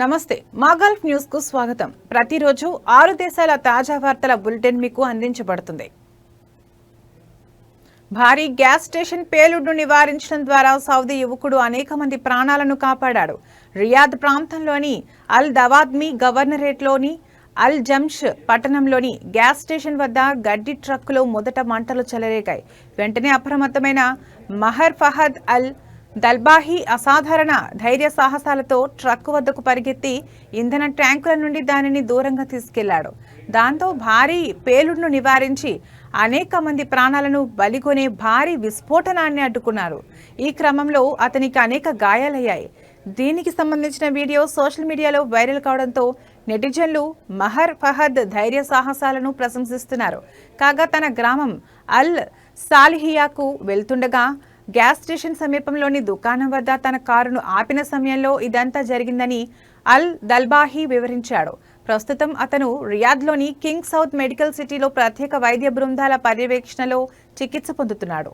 నమస్తే మా గల్ఫ్ న్యూస్కు స్వాగతం. ప్రతిరోజు ఆరు దేశాల తాజా వార్తల బులెటిన్ మీకు అందించబడుతుంది. భారీ గ్యాస్ స్టేషన్ పేలుడును నివారించడం ద్వారా సౌదీ యువకుడు అనేక మంది ప్రాణాలను కాపాడాడు. రియాద్ ప్రాంతంలోని అల్ దవాద్మీ గవర్నరేట్లోని అల్ జంష్ పట్టణంలోని గ్యాస్ స్టేషన్ వద్ద గడ్డి ట్రక్కులో మొదట మంటలు చెలరేగాయి. వెంటనే అప్రమత్తమైన మహర్ ఫహద్ అల్ దల్బాహి అసాధారణ ధైర్య సాహసాలతో ట్రక్ వద్దకు పరిగెత్తి ఇంధన ట్యాంకుల నుండి దానిని దూరంగా తీసుకెళ్ళాడు. దాంతో భారీ పేలుడును నివారించి అనేక మంది ప్రాణాలను బలిగొనే భారీ విస్ఫోటనాన్ని అడ్డుకున్నారు. ఈ క్రమంలో అతనికి అనేక గాయాలయ్యాయి. దీనికి సంబంధించిన వీడియో సోషల్ మీడియాలో వైరల్ కావడంతో నెటిజన్లు మహర్ ఫహద్ ధైర్య సాహసాలను ప్రశంసిస్తున్నారు. కాగా తన గ్రామం అల్ సాలిహియాకు వెళ్తుండగా గ్యాస్ స్టేషన్ సమీపంలోని దుకాణం వద్ద తన కారును ఆపిన సమయంలో ఇదంతా జరిగిందని అల్ దల్బాహి వివరించాడు. ప్రస్తుతం అతను రియాద్లోని కింగ్ సౌత్ మెడికల్ సిటీలో ప్రత్యేక వైద్య బృందాల పర్యవేక్షణలో చికిత్స పొందుతున్నాడు.